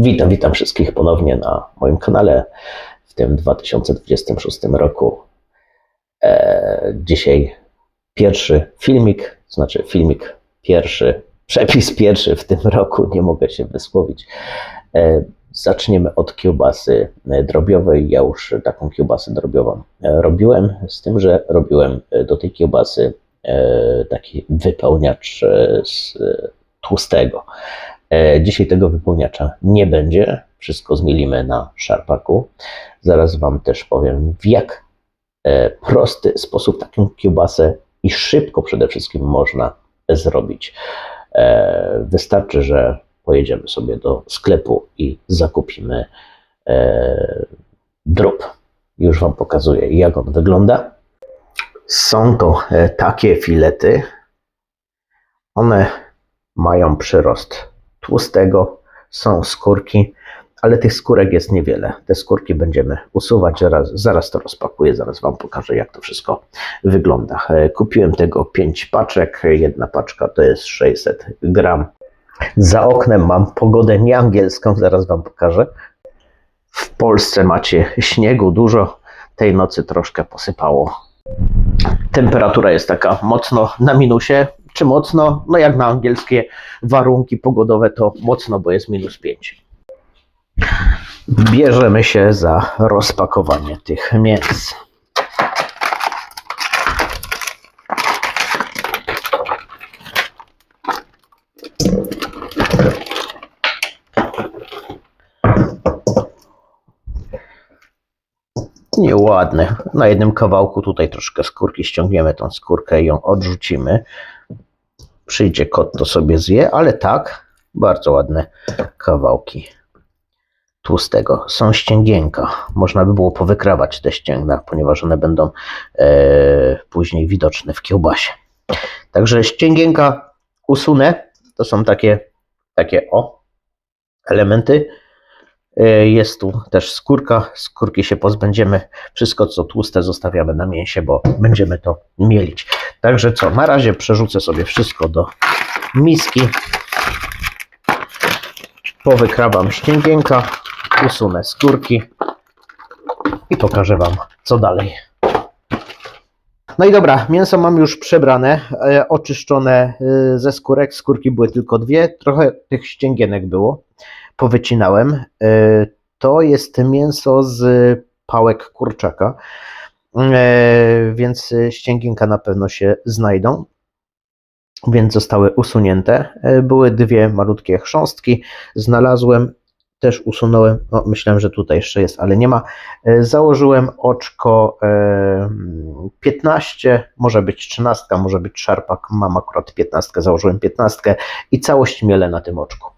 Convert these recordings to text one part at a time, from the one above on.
Witam, witam wszystkich ponownie na moim kanale w tym 2026 roku. E, dzisiaj pierwszy filmik, znaczy filmik pierwszy, przepis pierwszy w tym roku, nie mogę się wysłowić. E, zaczniemy od kiełbasy e, drobiowej. Ja już taką kiełbasę drobiową e, robiłem, z tym, że robiłem e, do tej kiełbasy taki wypełniacz z tłustego. E, Dzisiaj tego wypełniacza nie będzie. Wszystko zmielimy na szarpaku. Zaraz Wam też powiem, w jak e, prosty sposób taką kiełbasę i szybko przede wszystkim można zrobić. E, Wystarczy, że pojedziemy sobie do sklepu i zakupimy drób. Już Wam pokazuję, jak on wygląda. Są to takie filety. One mają przyrost tłustego, są skórki, ale tych skórek jest niewiele. Te skórki będziemy usuwać, zaraz, zaraz to rozpakuję, zaraz Wam pokażę, jak to wszystko wygląda. E, Kupiłem tego 5 paczek, jedna paczka to jest 600 gram. Za oknem mam pogodę nieangielską, zaraz Wam pokażę. W Polsce macie śniegu dużo, tej nocy troszkę posypało. Temperatura jest taka mocno na minusie, czy mocno? No jak na angielskie warunki pogodowe to mocno, bo jest minus 5. Bierzemy się za rozpakowanie tych mięs. Nieładne. Na jednym kawałku tutaj troszkę skórki ściągniemy tą skórkę i ją odrzucimy. Przyjdzie kot, to sobie zje, ale tak, bardzo ładne kawałki tłustego. Są ścięgienka. Można by było powykrawać te ścięgna, ponieważ one będą e, później widoczne w kiełbasie. Także ścięgienka usunę. To są takie, takie o elementy. E, Jest tu też skórka. Skórki się pozbędziemy. Wszystko co tłuste zostawiamy na mięsie, bo będziemy to mielić. Także co, na razie przerzucę sobie wszystko do miski. Powykrawam ścięgienka, usunę skórki i pokażę Wam, co dalej. No i dobra, mięso mam już przebrane, e, oczyszczone e, ze skórek. Skórki były tylko dwie, trochę tych ścięgienek było. Powycinałem. E, to jest mięso z pałek kurczaka, więc ścięgienka na pewno się znajdą. Więc zostały usunięte. E, Były dwie malutkie chrząstki. Znalazłem, też usunąłem. O, myślałem, że tutaj jeszcze jest, ale nie ma. E, Założyłem oczko e, 15, może być 13, może być szarpak. Mam akurat 15, założyłem 15 i całość mielę na tym oczku.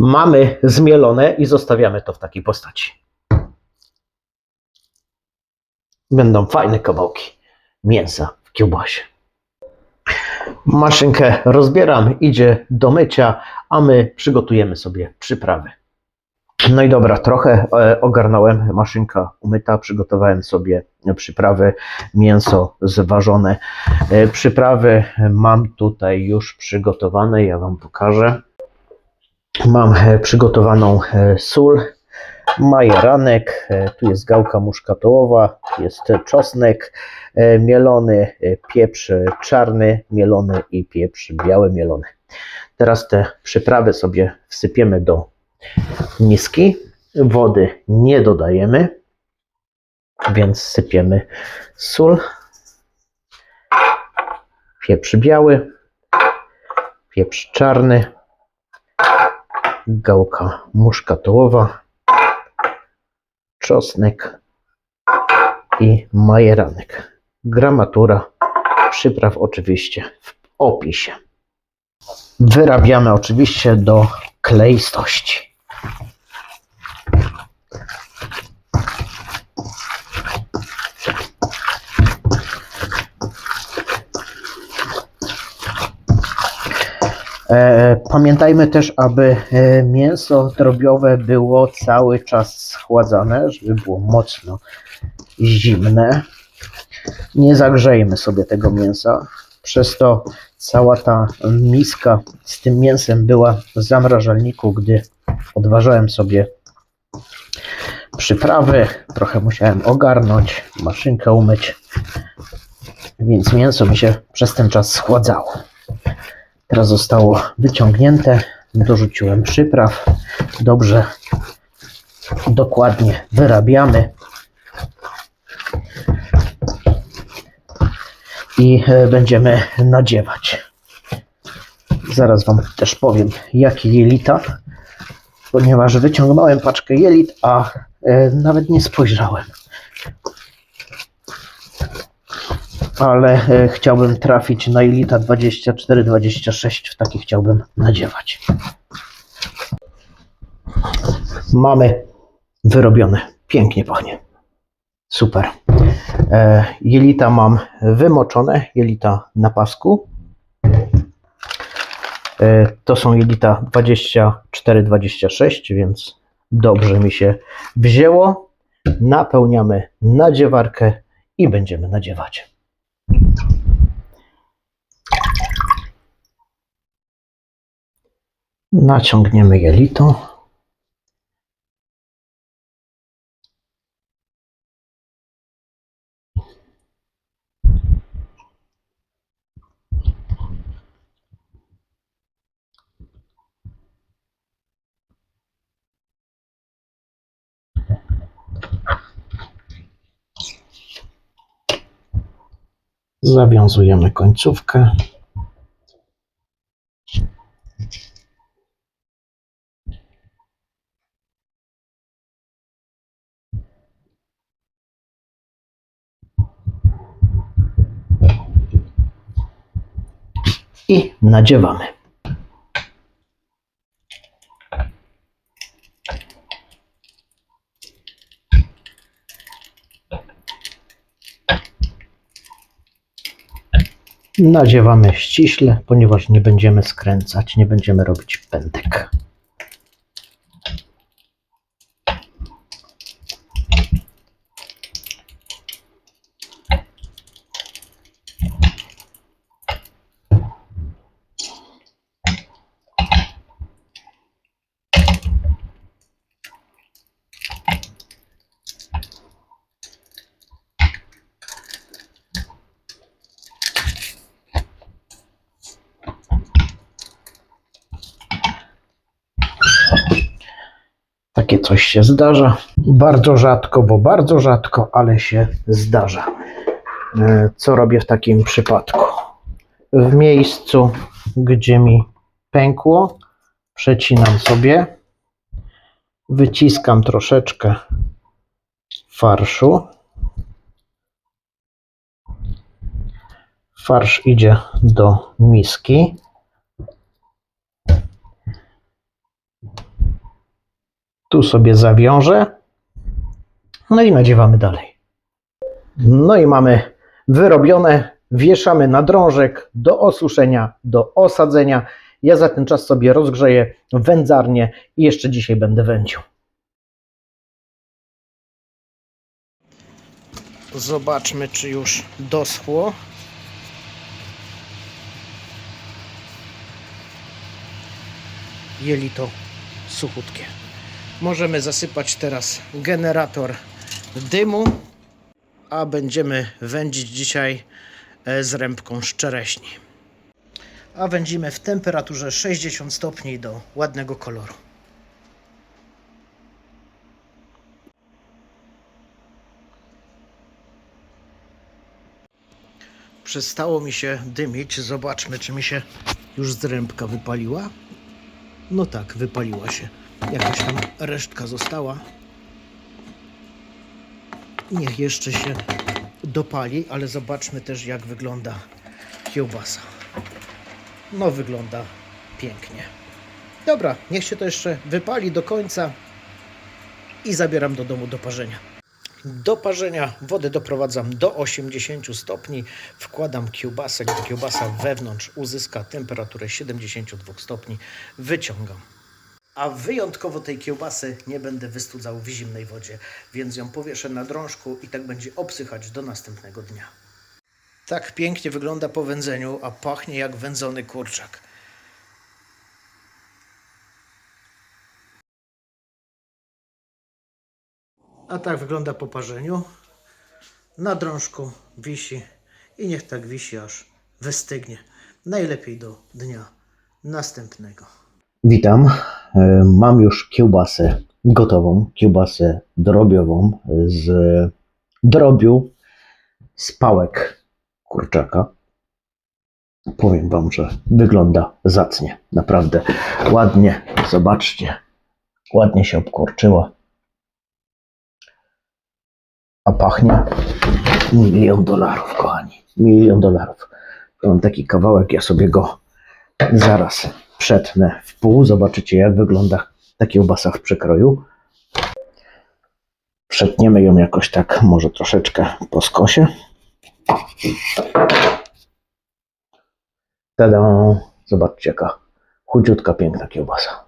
Mamy zmielone i zostawiamy to w takiej postaci. Będą fajne kawałki mięsa w kiełbasie. Maszynkę rozbieram, idzie do mycia, a my przygotujemy sobie przyprawy. No i dobra, trochę e, ogarnąłem, maszynka umyta, przygotowałem sobie przyprawy, mięso zważone. E, Przyprawy mam tutaj już przygotowane, ja Wam pokażę. Mam e, przygotowaną e, sól, majeranek, e, tu jest gałka muszkatołowa, jest czosnek mielony, pieprz czarny mielony i pieprz biały mielony. Teraz te przyprawy sobie wsypiemy do miski. Wody nie dodajemy, więc sypiemy sól, pieprz biały, pieprz czarny, gałka muszkatołowa, czosnek i majeranek. Gramatura przypraw oczywiście w opisie. Wyrabiamy oczywiście do kleistości. Pamiętajmy też, aby e, mięso drobiowe było cały czas schładzane, żeby było mocno zimne. Nie zagrzejmy sobie tego mięsa. Przez to cała ta miska z tym mięsem była w zamrażalniku, gdy odważałem sobie przyprawy. Trochę musiałem ogarnąć, maszynkę umyć, więc mięso mi się przez ten czas schładzało. Teraz zostało wyciągnięte, dorzuciłem przypraw. Dobrze, dokładnie wyrabiamy. I e, będziemy nadziewać. Zaraz Wam też powiem, jakie jelita, ponieważ wyciągnąłem paczkę jelit, a e, nawet nie spojrzałem. Ale e, chciałbym trafić na Elita 24-26, w takie chciałbym nadziewać. Mamy wyrobione, pięknie pachnie. Super. E, jelita mam wymoczone, jelita na pasku. E, to są jelita 24-26, więc dobrze mi się wzięło. Napełniamy nadziewarkę i będziemy nadziewać. Naciągniemy jelito. Zawiązujemy końcówkę. I nadziewamy. Nadziewamy ściśle, ponieważ nie będziemy skręcać, nie będziemy robić pętek. Takie coś się zdarza. Bardzo rzadko, bo bardzo rzadko, ale się zdarza. E, Co robię w takim przypadku? W miejscu, gdzie mi pękło, przecinam sobie, wyciskam troszeczkę farszu. Farsz idzie do miski. Tu sobie zawiążę. No i nadziewamy dalej. No i mamy wyrobione. Wieszamy na drążek do osuszenia, do osadzenia. Ja za ten czas sobie rozgrzeję wędzarnię i jeszcze dzisiaj będę wędził. Zobaczmy, czy już doschło. Jelito suchutkie. Możemy zasypać teraz generator dymu, a będziemy wędzić dzisiaj e, z rębką szczereśni. A wędzimy w temperaturze 60 stopni do ładnego koloru. Przestało mi się dymić. Zobaczmy, czy mi się już z rębka wypaliła. No tak, wypaliła się. Jakaś tam resztka została. Niech jeszcze się dopali, ale zobaczmy też jak wygląda kiełbasa. No wygląda pięknie. Dobra, niech się to jeszcze wypali do końca i zabieram do domu do parzenia. do parzenia. Wodę doprowadzam do 80 stopni. Wkładam kiełbasę. Gdy kiełbasa wewnątrz uzyska temperaturę 72 stopni, wyciągam. A wyjątkowo tej kiełbasy nie będę wystudzał w zimnej wodzie, więc ją powieszę na drążku i tak będzie obsychać do następnego dnia. Tak pięknie wygląda po wędzeniu, a pachnie jak wędzony kurczak. A tak wygląda po parzeniu. Na drążku wisi i niech tak wisi aż wystygnie. Najlepiej do dnia następnego. Witam. E, Mam już kiełbasę gotową, kiełbasę drobiową z drobiu z pałek kurczaka. Powiem Wam, że wygląda zacnie. Naprawdę ładnie. Zobaczcie. Ładnie się obkurczyła. A pachnie milion dolarów, kochani. Milion dolarów. Mam taki kawałek, ja sobie go zaraz przetnę w pół. Zobaczycie, jak wygląda ta kiełbasa w przekroju. Przetniemy ją jakoś tak, może troszeczkę po skosie. Tada! Zobaczcie, jaka chudziutka, piękna kiełbasa.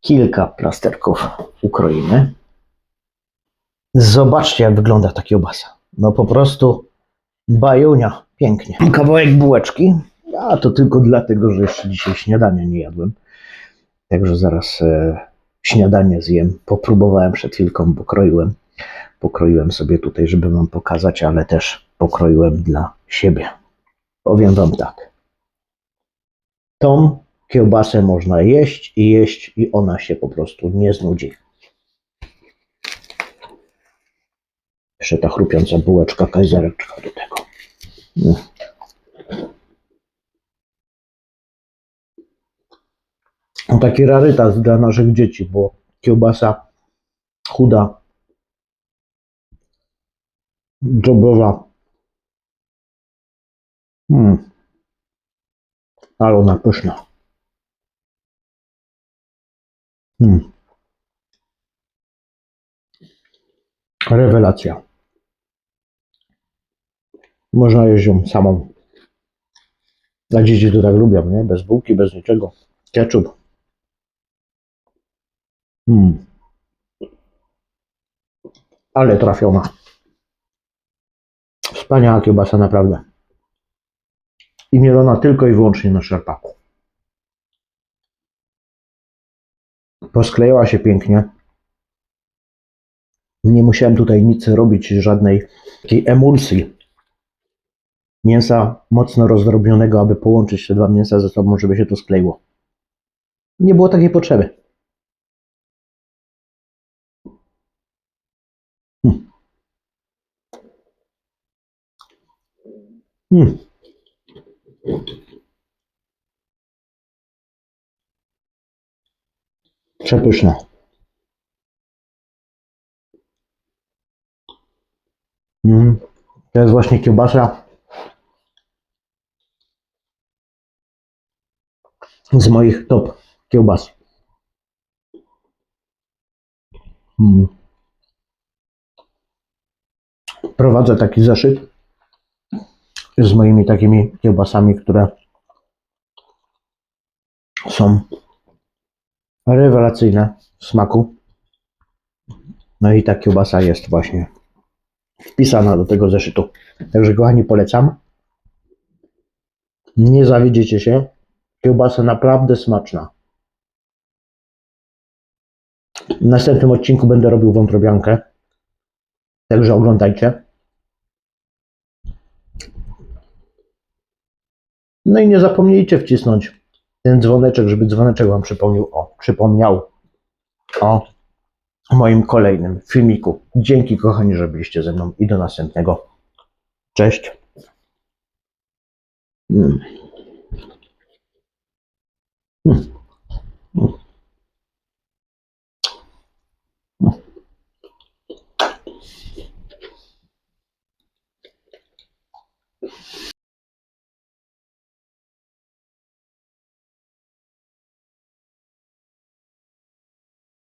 Kilka plasterków ukroimy. Zobaczcie, jak wygląda ta kiełbasa. No po prostu bajunia, pięknie. Kawałek bułeczki. A to tylko dlatego, że jeszcze dzisiaj śniadania nie jadłem. Także zaraz e, śniadanie zjem. Popróbowałem przed chwilką, pokroiłem. Pokroiłem sobie tutaj, żeby wam pokazać, ale też pokroiłem dla siebie. Powiem wam tak. Tą kiełbasę można jeść i jeść i ona się po prostu nie znudzi. Jeszcze ta chrupiąca bułeczka, kajzereczka do tego. No taki rarytas dla naszych dzieci, bo kiełbasa chuda, drobowa. Mm. Ale ona pyszna. Mm. Rewelacja. Można jeść ją samą. A dzieci to tak lubią, nie? Bez bułki, bez niczego. Ketchup. Mm. Ale trafiona. Wspaniała kiełbasa, naprawdę. I mielona tylko i wyłącznie na szarpaku. Posklejała się pięknie. Nie musiałem tutaj nic robić, żadnej takiej emulsji mięsa mocno rozdrobnionego, aby połączyć te dwa mięsa ze sobą, żeby się to skleiło. Nie było takiej potrzeby. Hmm. Hmm. Przepyszne. Mm. To jest właśnie kiełbasa z moich top kiełbas. Mm. Prowadzę taki zeszyt z moimi takimi kiełbasami, które są rewelacyjne w smaku. No i ta kiełbasa jest właśnie wpisana do tego zeszytu. Także kochani polecam. Nie zawiedziecie się. Kiełbasa naprawdę smaczna. W następnym odcinku będę robił wątrobiankę. Także oglądajcie. No i nie zapomnijcie wcisnąć ten dzwoneczek, żeby dzwoneczek Wam przypomniał o, przypomniał o moim kolejnym filmiku. Dzięki kochani, że byliście ze mną i do następnego. Cześć. Mm. Mm.